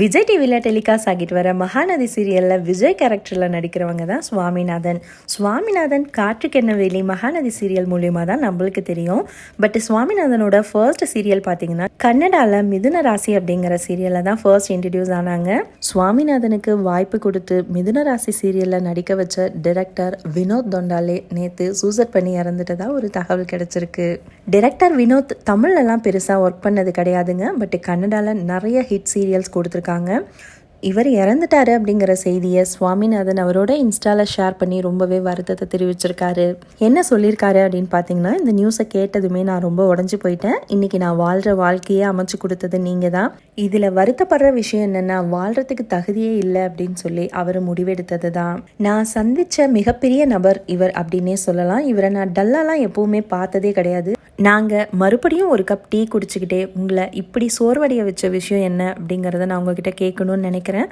விஜய் டிவியில் டெலிகாஸ்ட் ஆகிட்டு வர மகாநதி சீரியலில் விஜய் கேரக்டரில் நடிக்கிறவங்க தான் சுவாமிநாதன். சுவாமிநாதன் காற்றுக்கென்ன வேலி? மகாநதி சீரியல் மூலியமாக தான் நம்மளுக்கு தெரியும். பட் சுவாமிநாதனோட ஃபர்ஸ்ட் சீரியல் பார்த்தீங்கன்னா கன்னடாவில் மிதுன ராசி அப்படிங்கிற சீரியலில் தான் ஃபர்ஸ்ட் இன்ட்ரடியூஸ் ஆனாங்க. சுவாமிநாதனுக்கு வாய்ப்பு கொடுத்து மிதுன ராசி சீரியலில் நடிக்க வச்ச டிரெக்டர் வினோத் தொண்டாலே நேற்று சூசைட் பண்ணி இறந்துட்டதா ஒரு தகவல் கிடைச்சிருக்கு. டிரெக்டர் வினோத் தமிழ்லலாம் பெருசாக ஒர்க் பண்ணது கிடையாதுங்க. பட் கன்னடாவில் நிறைய ஹிட் சீரியல்ஸ் கொடுத்துருக்கு கொடுத்துருக்காங்க இவர் இறந்துட்டாரு அப்படிங்கிற செய்தியை சுவாமிநாதன் அவரோட இன்ஸ்டால ஷேர் பண்ணி ரொம்பவே வருத்தத்தை தெரிவிச்சிருக்காரு. என்ன சொல்லியிருக்காரு அப்படின்னு பார்த்தீங்கன்னா இந்த நியூஸை கேட்டதுமே நான் ரொம்ப உடஞ்சி போயிட்டேன். இன்னைக்கு நான் வாழ்கிற வாழ்க்கையே அமைச்சு கொடுத்தது நீங்கள் தான் இதில் வருத்தப்படுற விஷயம் என்னென்னா வாழ்கிறதுக்கு தகுதியே இல்லை அப்படின்னு சொல்லி அவர் முடிவெடுத்தது தான் நான் சந்தித்த மிகப்பெரிய நபர் இவர் அப்படின்னே சொல்லலாம். இவரை நான் டல்லாலாம் எப்பவுமே பார்த்ததே கிடையாது. நாங்கள் மறுபடியும் ஒரு கப் டீ குடிச்சுக்கிட்டே உங்களை இப்படி சோர்வடைய வச்ச விஷயம் என்ன அப்படிங்கிறத நான் உங்ககிட்ட கேட்கணும்னு நினைக்கிறேன்.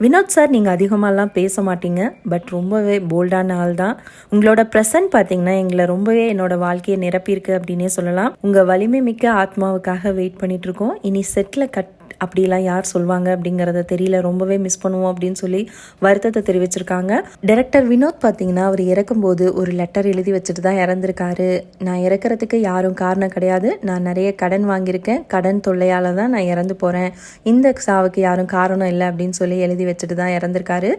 வினோத் சார் நீங்கள் அதிகமாகலாம் பேச மாட்டீங்க பட் ரொம்பவே போல்டான ஆள் தான். உங்களோட ப்ரெசன்ட் பார்த்தீங்கன்னா எங்களை ரொம்பவே என்னோட வாழ்க்கையை நிரப்பியிருக்கு அப்படின்னே சொல்லலாம். உங்கள் வலிமை மிக்க ஆத்மாவுக்காக வெயிட் பண்ணிகிட்ருக்கோம் இனி செட்டில் கட் அப்படிலாம் யார் சொல்வாங்க அப்படிங்கிறத தெரியல. ரொம்பவே மிஸ் பண்ணுவோம் அப்படின்னு சொல்லி வருத்தத்தை தெரிவிச்சிருக்காங்க. டைரக்டர் வினோத் பார்த்தீங்கன்னா அவர் இறக்கும்போது ஒரு லெட்டர் எழுதி வச்சுட்டு தான் இறந்துருக்காரு. நான் இறக்கிறதுக்கு யாரும் காரணம் கிடையாது. நான் நிறைய கடன் வாங்கியிருக்கேன். கடன் தொல்லையால் தான் நான் இறந்து போகிறேன் இந்த சாவுக்கு யாரும் காரணம் இல்லை அப்படின்னு சொல்லி எழுதி வச்சுட்டு தான் இறந்துருக்காரு.